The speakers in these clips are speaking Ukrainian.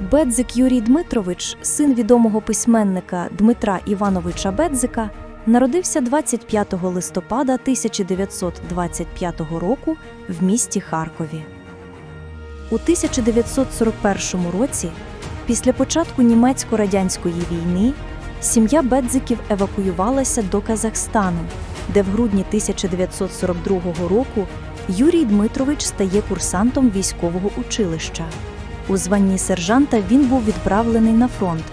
Бедзик Юрій Дмитрович, син відомого письменника Дмитра Івановича Бедзика, народився 25 листопада 1925 року в місті Харкові. У 1941 році, після початку німецько-радянської війни, сім'я Бедзиків евакуювалася до Казахстану, де в грудні 1942 року Юрій Дмитрович стає курсантом військового училища. У званні сержанта він був відправлений на фронт,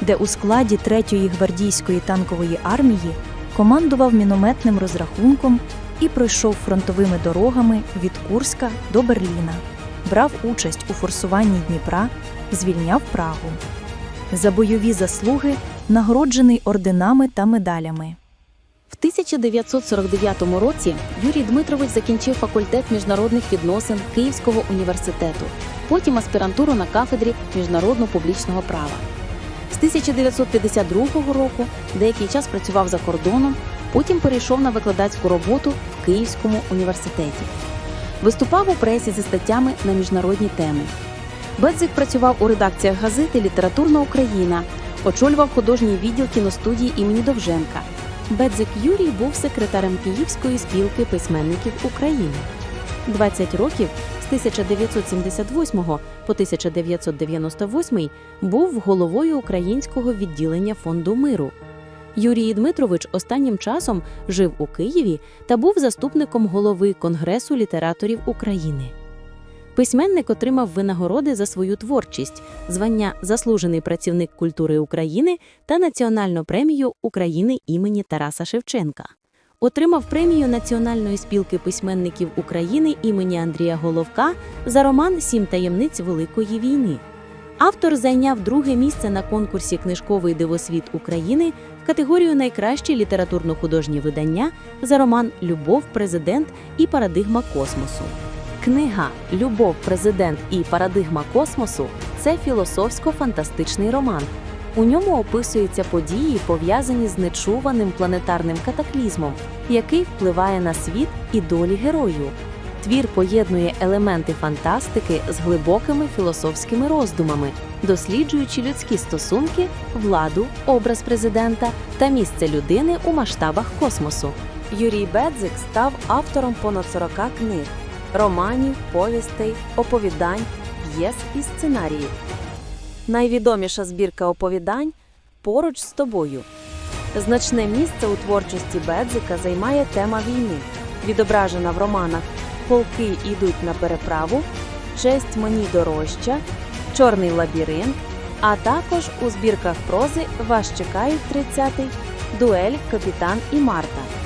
де у складі 3-ї гвардійської танкової армії командував мінометним розрахунком і пройшов фронтовими дорогами від Курська до Берліна, брав участь у форсуванні Дніпра, звільняв Прагу. За бойові заслуги нагороджений орденами та медалями. В 1949 році Юрій Дмитрович закінчив факультет міжнародних відносин Київського університету, потім аспірантуру на кафедрі міжнародно-публічного права. З 1952 року деякий час працював за кордоном, потім перейшов на викладацьку роботу в Київському університеті. Виступав у пресі зі статтями на міжнародні теми. Бедзик працював у редакціях газети Літературна Україна, очолював художній відділ кіностудії імені Довженка. Бедзик Юрій був секретарем Київської спілки письменників України. 20 років з 1978 по 1998 був головою українського відділення фонду миру. Юрій Дмитрович останнім часом жив у Києві та був заступником голови Конгресу літераторів України. Письменник отримав винагороди за свою творчість, звання Заслужений працівник культури України та Національну премію України імені Тараса Шевченка. Отримав премію Національної спілки письменників України імені Андрія Головка за роман Сім таємниць Великої війни. Автор зайняв друге місце на конкурсі Книжковий дивосвіт України в категорію Найкращі літературно-художні видання за роман Любов, президент і парадигма космосу. Книга Любов, президент і парадигма космосу це філософсько-фантастичний роман. У ньому описуються події, пов'язані з нечуваним планетарним катаклізмом, який впливає на світ і долі герою. Твір поєднує елементи фантастики з глибокими філософськими роздумами, досліджуючи людські стосунки, владу, образ президента та місце людини у масштабах космосу. Юрій Бедзик став автором понад 40 книг, романів, повістей, оповідань, п'єс і сценаріїв. Найвідоміша збірка оповідань поруч з тобою. Значне місце у творчості Бедзика займає тема війни, відображена в романах Полки йдуть на переправу, Честь мені дорожча, Чорний лабіринт, а також у збірках прози Вас чекають 30-й, Дуель, Капітан і Марта.